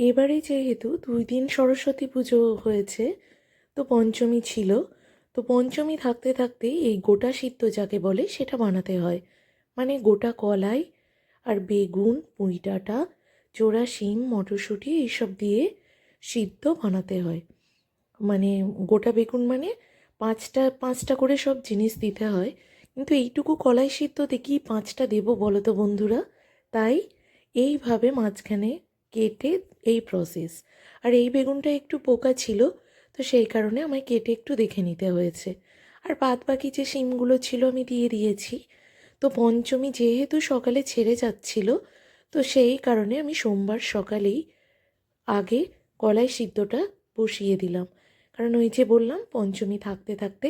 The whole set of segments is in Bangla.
এবারে যেহেতু দুই দিন সরস্বতী পুজো হয়েছে, তো পঞ্চমী ছিল, তো পঞ্চমী থাকতে থাকতে এই গোটা সিদ্ধ যাকে বলে সেটা বানাতে হয়। মানে গোটা কলাই আর বেগুন, পুঁই ডাঁটা চোরা শিম, মটরশুঁটি এইসব দিয়ে সিদ্ধ বানাতে হয়। মানে গোটা বেগুন মানে পাঁচটা পাঁচটা করে সব জিনিস দিতে হয়। কিন্তু এইটুকু কলাই সিদ্ধতে কি পাঁচটা দেবো বলো তো বন্ধুরা, তাই এইভাবে মাঝখানে কেটে এই প্রসেস আর এই বেগুনটা একটু পোকা ছিল, তো সেই কারণে আমায় কেটে একটু দেখে নিতে হয়েছে। আর বাদ বাকি যে শিমগুলো ছিল আমি দিয়ে দিয়েছি। তো পঞ্চমী যেহেতু সকালে ছেড়ে যাচ্ছিল, তো সেই কারণে আমি সোমবার সকালেই আগে কলাই সিদ্ধটা বসিয়ে দিলাম। কারণ ওই যে বললাম, পঞ্চমী থাকতে থাকতে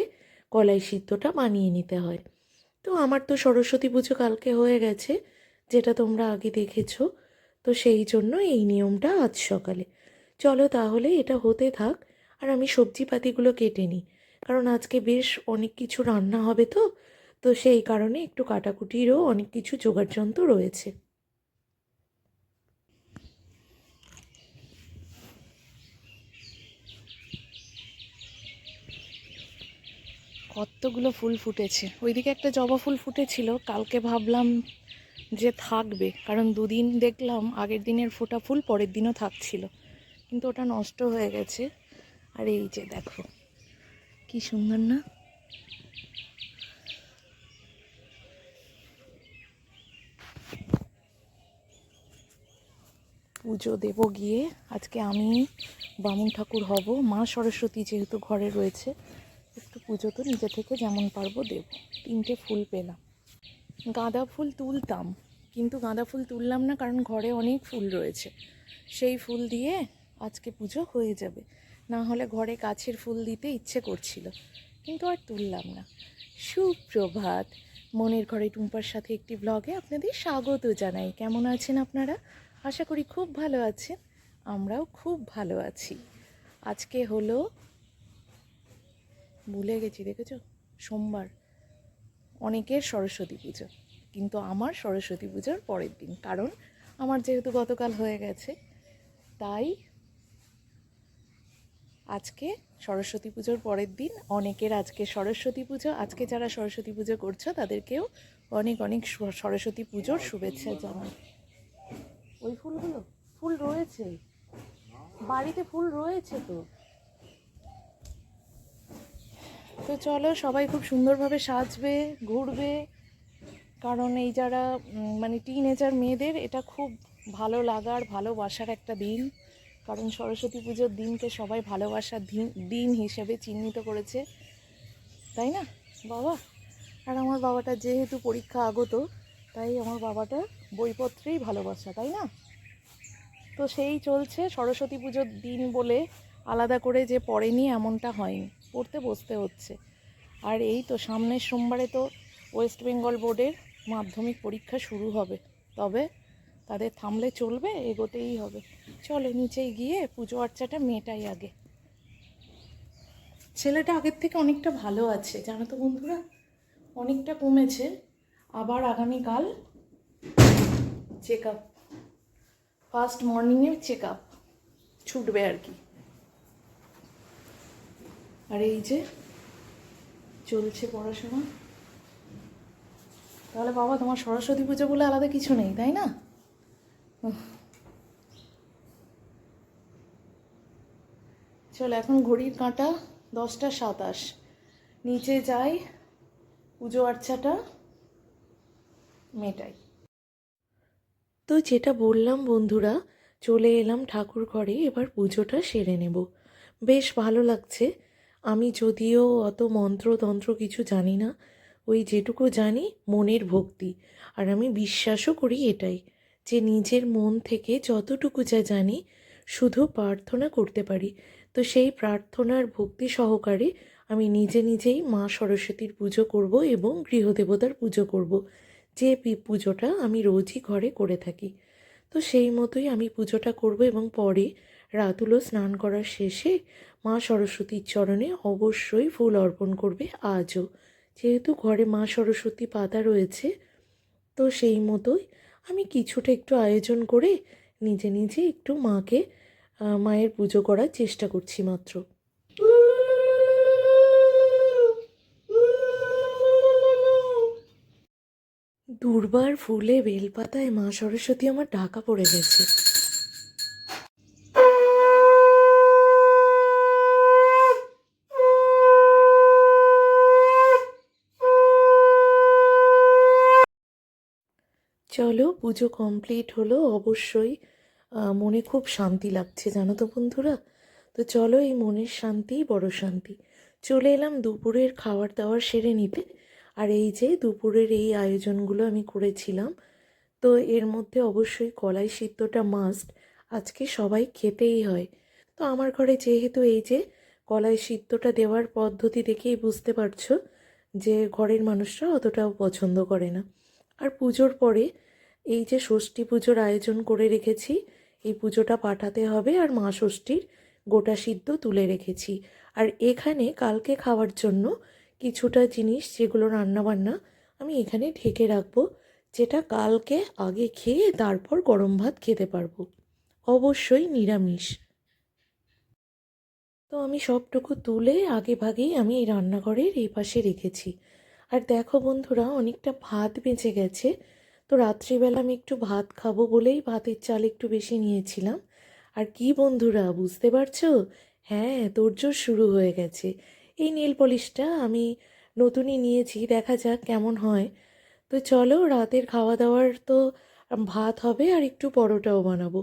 কলাই সিদ্ধটা বানিয়ে নিতে হয়। তো আমার তো সরস্বতী পুজো কালকে হয়ে গেছে, যেটা তোমরা আগে দেখেছ। তো সেই জন্য এই নিয়মটা আজ সকালে। চলো তাহলে এটা হতে থাক, আর আমি সবজিপাতিগুলো কেটে নিই। কারণ আজকে বেশ অনেক কিছু রান্না হবে তো তো সেই কারণে একটু কাটাকুটিরও অনেক কিছু জোগাড় যন্ত্র রয়েছে। কতগুলো ফুল ফুটেছে। ওইদিকে একটা জবা ফুল ফুটেছিল, কালকে ভাবলাম যে থাকবে। কারণ দুদিন দেখলাম আগের দিনের ফোটা ফুল পরের দিনও থাকছিল। কিন্তু ওটা নষ্ট হয়ে গেছে। আর এই যে দেখো, কি সুন্দর না? পুজো দেব গিয়ে। আজকে আমি বামুন ঠাকুর হব। মা সরস্বতী যেহেতু ঘরে রয়েছে, একটু পুজো তো নিজে থেকে যেমন পারব দেব। তিনটে ফুল পেলাম। গাঁদা ফুল তুলতাম, কিন্তু গাঁদা ফুল তুললাম না কারণ ঘরে অনেক ফুল রয়েছে। সেই ফুল দিয়ে আজকে পুজো হয়ে যাবে। না হলে ঘরে গাছের ফুল দিতে ইচ্ছে করছিল, কিন্তু আর তুললাম না। সুপ্রভাত, মনের ঘরে টুম্পার সাথে একটি ব্লগে আপনাদের স্বাগত জানাই। কেমন আছেন আপনারা? আশা করি খুব ভালো আছেন, আমরাও খুব ভালো আছি। আজকে হলো, ভুলে গেছি, দেখেছ? সোমবার। অনেকের সরস্বতী পুজো। কিন্তু আমার সরস্বতী পুজোর পরের দিন, কারণ আমার যেহেতু গতকাল হয়ে গেছে, তাই আজকে সরস্বতী পুজোর পরের দিন অনেকের আজকে সরস্বতী পুজো, আজকে যারা সরস্বতী পুজো করছ, তাদেরকেও অনেক অনেক সরস্বতী পুজোর শুভেচ্ছা জানাই। ওই ফুলগুলো, ফুল রয়েছে। বাড়িতে ফুল রয়েছে তো? তো চলো, সবাই খুব সুন্দরভাবে সাজবে, ঘুরবে। কারণ এই যারা মানে টিনেজার মেয়েদের, এটা খুব ভালো লাগার, ভালোবাসার একটা দিন। কারণ সরস্বতী পুজোর দিনকে সবাই ভালোবাসার দিন হিসেবে চিহ্নিত করেছে। তাই না? বাবা। আর আমার বাবাটা যেহেতু পরীক্ষা আগত, তাই আমার বাবাটা বইপত্রেই ভালোবাসা, তাই না? তো সেই চলছে সরস্বতী পুজোর দিন বলে আলাদা করে যে পড়েনি, এমনটা হয়নি। পড়তে বসতে হচ্ছে। আর এই তো সামনের সোমবারে তো ওয়েস্ট বেঙ্গল বোর্ডের মাধ্যমিক পরীক্ষা শুরু হবে। তবে তাদের থামলে চলবে, এগোতেই হবে। চলো নিচেই গিয়ে পুজো আর্চাটা মেয়েটাই আগে। ছেলেটা আগের থেকে অনেকটা ভালো আছে, জানো তো বন্ধুরা? অনেকটা কমেছে। আবার আগামীকাল চেক আপ ফার্স্ট মর্নিংয়ের চেক আপ ছুটবে আর কি। আর এই যে চলছে পড়াশোনা। তাহলে বাবা, তোমার সরস্বতী পুজো বলে আলাদা কিছু নেই, তাই না। চল, এখন ঘড়ির কাঁটা দশটা সাতাশ। নিচে যাই, পুজো আর্চাটা মেটাই। তো যেটা বললাম বন্ধুরা, চলে এলাম ঠাকুর ঘরে, এবার পুজোটা সেরে নেব। বেশ ভালো লাগছে। আমি যদিও অত মন্ত্রতন্ত্র কিছু জানি না, ওই যেটুকু জানি মনের ভক্তি। আর আমি বিশ্বাসও করি এটাই, যে নিজের মন থেকে যতটুকু যা জানি শুধু প্রার্থনা করতে পারি। তো সেই প্রার্থনার ভক্তি সহকারে আমি নিজে নিজেই মা সরস্বতীর পুজো করব এবং গৃহদেবতার পুজো করব। যে পুজোটা আমি রোজই ঘরে করে থাকি। তো সেই মতোই আমি পুজোটা করব এবং পরে রাতুলো স্নান করার শেষে মা সরস্বতীর চরণে অবশ্যই ফুল অর্পণ করবে আজও। যেহেতু ঘরে মা সরস্বতী পাতা রয়েছে, তো সেই মতোই আমি কিছুটা একটু আয়োজন করে নিজে নিজে একটু মাকে মায়ের পুজো করার চেষ্টা করছি মাত্র। দুর্বার ফুলে বেলপাতায় মা সরস্বতী আমার ঢাকা পড়ে গেছে। চলো পুজো কমপ্লিট হলো, অবশ্যই মনে খুব শান্তি লাগছে, জানো তো বন্ধুরা? তো চলো এই মনের শান্তি, বড় শান্তি। চলে এলাম দুপুরের খাবার দাবার সেরে নিতে। আর এই যে দুপুরের এই আয়োজনগুলো আমি করেছিলাম, তো এর মধ্যে অবশ্যই কলাই সিদ্ধটা মাস্ট আজকে সবাই খেতেই হয়। তো আমার ঘরে যেহেতু এই যে কলাই সিদ্ধটা দেওয়ার পদ্ধতি দেখেই বুঝতে পারছ, যে ঘরের মানুষরা অতটাও পছন্দ করে না। আর পুজোর পরে এই যে ষষ্ঠী পুজোর আয়োজন করে রেখেছি, এই পুজোটা পাঠাতে হবে আর মা ষষ্ঠীর গোটা সিদ্ধ তুলে রেখেছি। আর এখানে কালকে খাওয়ার জন্য কিছুটা জিনিস যেগুলো রান্নাবান্না আমি এখানে ঢেকে রাখব, যেটা কালকে আগে খেয়ে তারপর গরম ভাত খেতে পারব। অবশ্যই নিরামিষ। তো আমি সবটুকু তুলে আগে ভাগেই আমি এই রান্নাঘরের এই পাশে রেখেছি। আর দেখো বন্ধুরা, অনেকটা ভাত বেঁচে গেছে। তো রাত্রিবেলা আমি একটু ভাত খাব বলেই ভাতের চাল একটু বেশি নিয়েছিলাম। আর কি বন্ধুরা, বুঝতে পারছ? হ্যাঁ তোড়জোড় শুরু হয়ে গেছে। এই নেল পলিশটা আমি নতুনই নিয়েছি, দেখা যাক কেমন হয়। তো চলো, রাতের খাওয়া দাওয়ার তো ভাত হবে আর একটু পরোটাও বানাবো।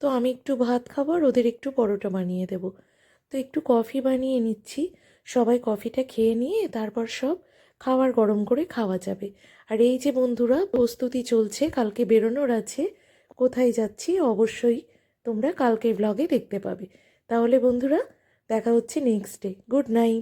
তো আমি একটু ভাত খাব আর ওদের একটু পরোটা বানিয়ে দেবো। তো একটু কফি বানিয়ে নিচ্ছি। সবাই কফিটা খেয়ে নিয়ে তারপর সব খাবার গরম করে খাওয়া যাবে। আর এই যে বন্ধুরা, প্রস্তুতি চলছে, কালকে বেরোনোর আছে। কোথায় যাচ্ছি? অবশ্যই তোমরা কালকের ব্লগে দেখতে পাবে। তাহলে বন্ধুরা, দেখা হচ্ছে নেক্সট ডে গুড নাইট